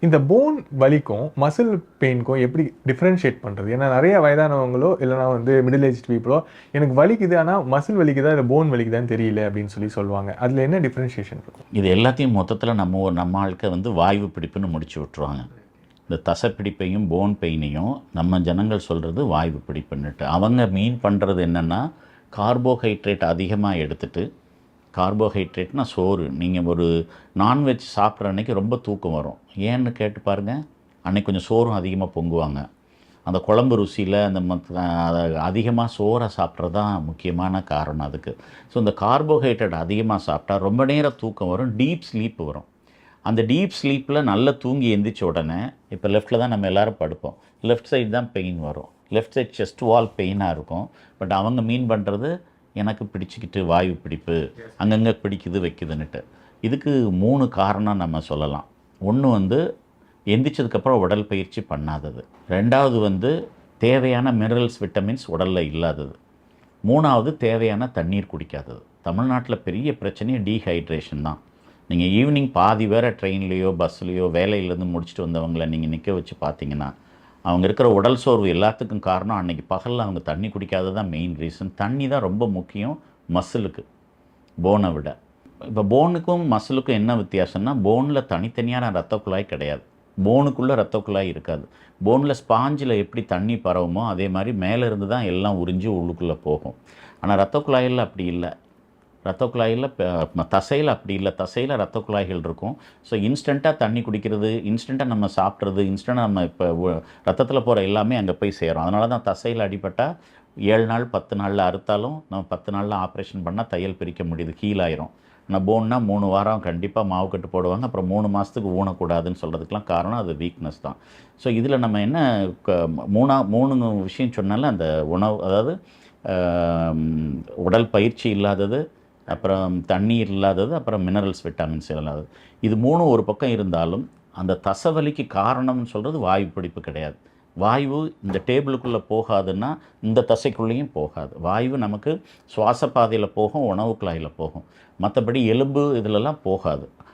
இந்த போன் வலிக்கும் மசில் பெயினுக்கும் எப்படி டிஃப்ரென்ஷியேட் பண்ணுறது ஏன்னா நிறைய வயதானவங்களோ இல்லைனா வந்து மிடில் ஏஜ் பீப்புளோ எனக்கு வலிக்குது ஆனால் மசில் வலிக்குதா இல்லை போன் வலிக்குதான்னு தெரியல அப்படின்னு சொல்லி சொல்லுவாங்க. அதில் என்ன டிஃப்ரென்ஷியேஷன் இருக்கும் இது எல்லாத்தையும் மொத்தத்தில் நம்ம ஒரு- நம்ம ஆளுக்கு வந்து வாய்வு பிடிப்புன்னு முடிச்சு விட்ருவாங்க இந்த தசைப்பிடிப்பையும் போன் பெயினையும் நம்ம ஜனங்கள் சொல்கிறது வாய்வு பிடிப்புன்னுட்டு. அவங்க மீன் பண்ணுறது என்னென்னா கார்போஹைட்ரேட் அதிகமாக எடுத்துகிட்டு கார்போஹைட்ரேட்னா சோறு. நீங்கள் ஒரு நான்வெஜ் சாப்பிட்ற அன்னைக்கு ரொம்ப தூக்கம் வரும். ஏன்னு கேட்டு பாருங்கள் அன்றைக்கி கொஞ்சம் சோறும் அதிகமாக பொங்குவாங்க. அந்த குழம்பு ருசியில் அந்த மத்த அதிகமாக சோறை சாப்பிட்றது தான் முக்கியமான காரணம் அதுக்கு. ஸோ இந்த கார்போஹைட்ரேட் அதிகமாக சாப்பிட்டா ரொம்ப நேரம் தூக்கம் வரும் டீப் ஸ்லீப் வரும். அந்த டீப் ஸ்லீப்பில் நல்லா தூங்கி எந்திரிச்ச உடனே இப்போ லெஃப்ட்டில் தான் நம்ம எல்லாரும் படுப்போம். லெஃப்ட் சைடு தான் பெயின் வரும். லெஃப்ட் சைட் செஸ்ட் வால் பெயினாக இருக்கும். பட் அவங்க மீன் பண்ணுறது எனக்கு பிடிச்சிக்கிட்டு வாயு பிடிப்பு அங்கங்கே பிடிக்குது வைக்குதுன்னுட்டு. இதுக்கு மூணு காரணம் நம்ம சொல்லலாம். ஒன்று வந்து எந்திரிச்சதுக்கப்புறம் உடல் பயிற்சி பண்ணாதது. ரெண்டாவது வந்து தேவையான மினரல்ஸ் விட்டமின்ஸ் உடலில் இல்லாதது. மூணாவது தேவையான தண்ணீர் குடிக்காதது. தமிழ்நாட்டில் பெரிய பிரச்சனையே டீஹைட்ரேஷன் தான். நீங்கள் ஈவினிங் பாதி வேற ட்ரெயின்லேயோ பஸ்லேயோ வேலையிலேருந்து முடிச்சுட்டு வந்தவங்களை நீங்கள் நிற்க வச்சு பார்த்தீங்கன்னா அவங்க இருக்கிற உடல் சோர்வு எல்லாத்துக்கும் காரணம் அன்றைக்கி பகலில் அவங்க தண்ணி குடிக்காதது தான் மெயின் ரீசன் தண்ணி தான் ரொம்ப முக்கியம் மசிலுக்கு போனை விட. இப்போ போனுக்கும் மசிலுக்கும் என்ன வித்தியாசம்னா போனில் தனித்தனியான ரத்த குழாய் கிடையாது. போனுக்குள்ளே ரத்த குழாய் இருக்காது. போனில் ஸ்பாஞ்சில் எப்படி தண்ணி பரவுமோ அதே மாதிரி மேலேருந்து தான் எல்லாம் உறிஞ்சி உள்ளுக்குள்ளே போகும். ஆனால் ரத்த குழாயில் அப்படி இல்லை. ரத்த குழாயில் தசையில் அப்படி இல்லை. தசையில் ரத்த குழாய்கள் இருக்கும். ஸோ இன்ஸ்டண்ட்டாக தண்ணி குடிக்கிறது இன்ஸ்டண்ட்டாக நம்ம சாப்பிட்றது இன்ஸ்டண்ட்டாக நம்ம இப்போ ரத்தத்தில் போகிற எல்லாமே அங்கே போய் சேரும். அதனால தான் தசையில் அடிபட்டால் ஏழு நாள் பத்து நாளில் அறுத்தாலும் நம்ம பத்து நாளில் ஆப்ரேஷன் பண்ணால் தையல் பிரிக்க முடியுது. கீழாயிரும். ஆனால் போன்னா மூணு வாரம் கண்டிப்பாக மாவு கட்டு போடுவாங்க. அப்புறம் மூணு மாதத்துக்கு ஊனக்கூடாதுன்னு சொல்கிறதுக்கெலாம் காரணம் அது வீக்னஸ் தான். ஸோ இதில் நம்ம என்ன க- மூணா மூணு விஷயம் சொன்னால அந்த உணவு அதாவது உடல் பயிற்சி இல்லாதது அப்புறம் தண்ணீர் இல்லாதது அப்புறம் மினரல்ஸ் விட்டாமின்ஸ் இல்லாதது. இது மூணும் ஒரு பக்கம் இருந்தாலும் அந்த தசவலிக்கு காரணம்னு சொல்கிறது வாயு பிடிப்பு கிடையாது. வாயு இந்த டேபிளுக்குள்ளே போகாதுன்னா இந்த தசைக்குள்ளேயும் போகாது. வாயு நமக்கு சுவாச பாதையில் போகும் உணவு குழாயில் போகும். மற்றபடி எலும்பு இதிலெல்லாம் போகாது.